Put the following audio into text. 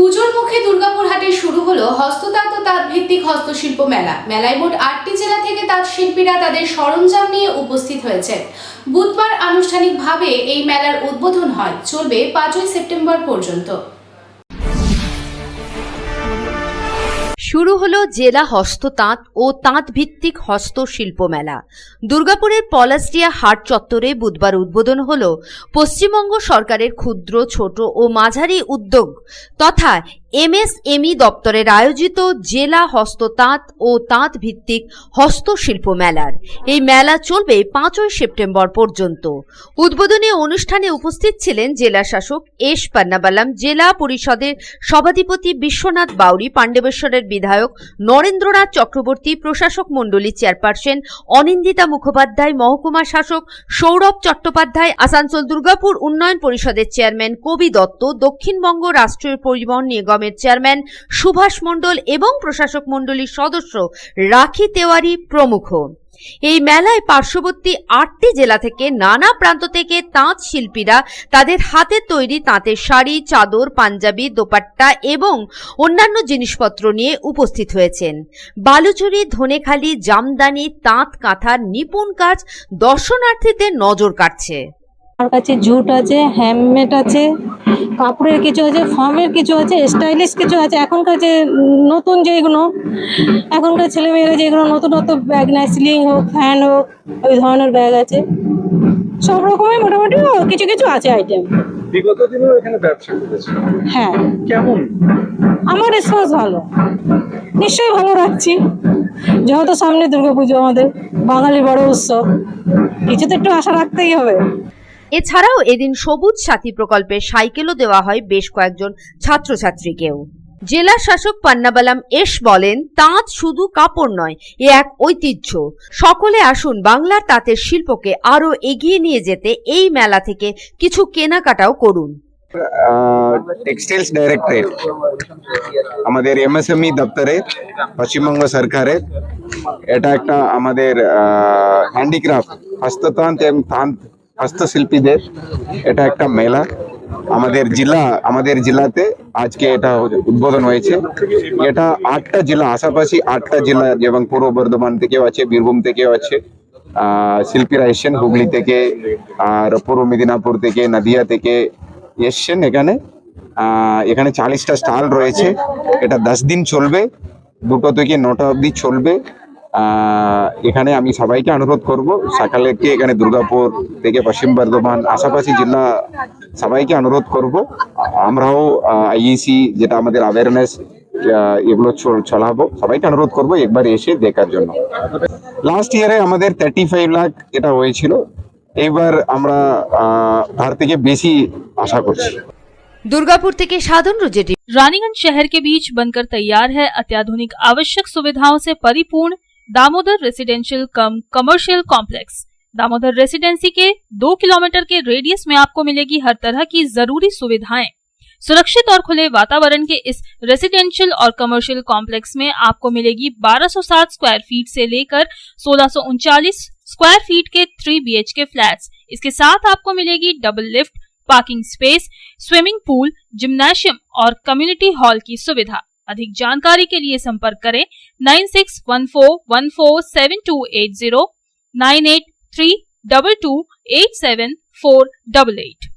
পুজোর মুখে দুর্গাপুর হাটে শুরু হলো হস্ততাঁত ও তাঁত ভিত্তিক হস্তশিল্প মেলা। মেলায় মোট আটটি জেলা থেকে তাঁত শিল্পীরা তাদের সরঞ্জাম নিয়ে উপস্থিত হয়েছে বুধবার আনুষ্ঠানিকভাবে এই মেলার উদ্বোধন হয়। চলবে পাঁচই সেপ্টেম্বর পর্যন্ত। শুরু হলো জেলা হস্ততাঁত ও তাঁত ভিত্তিক হস্তশিল্প মেলা দুর্গাপুরের পলাশডিয়া হাট চত্বরে বুধবার উদ্বোধন হল পশ্চিমবঙ্গ সরকারের ক্ষুদ্র, ছোট ও মাঝারি উদ্যোগ তথা এমএসএমই দপ্তরের আয়োজিত জেলা হস্ততাঁত ও তাঁত ভিত্তিক হস্তশিল্প মেলার এই মেলা চলবে পাঁচই সেপ্টেম্বর পর্যন্ত। উদ্বোধনী অনুষ্ঠানে উপস্থিত ছিলেন জেলা শাসক এস পান্নাবালাম, জেলা পরিষদের সভাধিপতি বিশ্বনাথ বাউরি, পাণ্ডবেশ্বরের বিধায়ক নরেন্দ্রনাথ চক্রবর্তী, প্রশাসক মণ্ডলী চেয়ারপারসন অনিন্দিতা মুখোপাধ্যায়, মহকুমা শাসক সৌরভ চট্টোপাধ্যায়, আসানসোল দুর্গাপুর উন্নয়ন পরিষদের চেয়ারম্যান কবি দত্ত, দক্ষিণবঙ্গ রাষ্ট্রীয় পরিবহন নিগমের চেয়ারম্যান সুভাষ মণ্ডল এবং প্রশাসক মণ্ডলীর সদস্য রাখি তেওয়ারি প্রমুখ। এই মেলায় পার্শ্ববর্তী আটটি জেলা থেকে নানা প্রান্ত থেকে তাঁত শিল্পীরা তাদের হাতে তৈরি তাঁতের শাড়ি, চাদর, পাঞ্জাবি, দোপাট্টা এবং অন্যান্য জিনিসপত্র নিয়ে উপস্থিত হয়েছেন। বালুচুরি, ধনেখালি, জামদানি, তাঁত কাঁথার নিপুণ কাজ দর্শনার্থীদের নজর কাটছে আমার কাছে জুট আছে হ্যান্ডমেড আছে কাপড়ের কিছু আছে ফর্মের কিছু আছে স্টাইলিশ কিছু আছে। এখনকার যে নতুন যেগুলো এখনকার ছেলেমেয়েরা যেগুলো নতুন নতুন ব্যাগ নেয় সিলিং হোক ফ্যান হোক ওই ধরনের ব্যাগ আছে। সব রকমের মোটামুটি কিছু কিছু আছে আইটেম বিগত দিনেও এখানে ব্যবসা করেছে। হ্যাঁ। কেমন? আমার রেসপন্স ভালো। নিশ্চয়ই ভালো রাখছি। যেহেতু সামনে দুর্গাপুজো আমাদের বাঙালি বড় উৎসব কিছু তো একটু আশা রাখতেই হবে। এছাড়াও এদিন সবুজ সাথী প্রকল্পে সাইকেলও দেওয়া হয় বেশ কয়েকজন ছাত্রছাত্রীকেও। জেলা শাসক পান্নাবালাম এস বলেন, তাঁত শুধু কাপড় নয়, এ এক ঐতিহ্য। সকলে আসুন বাংলার তাঁতের শিল্পকে আরও এগিয়ে নিয়ে যেতে এই মেলা থেকে কিছু কেনাকাটাও করুন। টেক্সটাইলস ডাইরেক্টরেট আমাদের এমএসএমই দপ্তরে, পশ্চিমবঙ্গ সরকারের। এটা একটা আমাদের হ্যান্ডিক্রাফট হস্ততান্ত এবং হস্তশিল্পীদের। এটা একটা মেলা। আমাদের জেলা, আমাদের জেলাতে আজকে এটা উদ্বোধন হয়েছে। এটা আটটা জেলা, আশাপাশি আটটা জেলা যেমন পূর্ব বর্ধমান থেকেও আছে, বীরভূম থেকেও আছে। শিল্পীরা এসছেন, হুগলি থেকে, আর পূর্ব মেদিনীপুর থেকে, নদিয়া থেকে এসছেন এখানে। এখানে চালিশটা স্টল রয়েছে। এটা দশ দিন চলবে, দুটো থেকে নটা অবধি চলবে। এখানে আমি সবাইকে অনুরোধ করব সকালেকে এখানে দুর্গাপুর থেকে পশ্চিম বর্ধমান আশাপাশি জেলা সবাইকে অনুরোধ করব আমরাও আইইসি যেটা আমাদের অ্যাওয়ারনেস এগুলো চ- চালাবো সবাইকে অনুরোধ করব একবার এসে দেখার জন্য লাস্ট ইয়ারে আমাদের থার্টি ফাইভ লাখ এটা হয়েছিল এবার আমরা আহ, তার থেকে বেশি আশা করছি দুর্গাপুর থেকে সাধন রুজেটি रानीगंज शहर के बीच बनकर तैयार है अत्याधुनिक आवश्यक सुविधाओं से परिपूर्ण Damodar residential cum commercial complex Damodar residency के दो किलोमीटर के रेडियस में आपको मिलेगी हर तरह की ज़रूरी सुविधाएँ। सुरक्षित और खुले वातावरण के इस रेसिडेंशियल और कमर्शियल कॉम्प्लेक्स में आपको मिलेगी 1260 स्क्वायर फीट से लेकर सोलह स्क्वायर फीट के थ्री बी के फ्लैट्स इसके साथ आपको मिलेगी double lift parking space swimming pool gymnasium और कम्युनिटी हॉल की सुविधा। अधिक जानकारी के लिए संपर्क करें nine six one four one four seven two eight zero, nine eight three double two eight seven four double eight.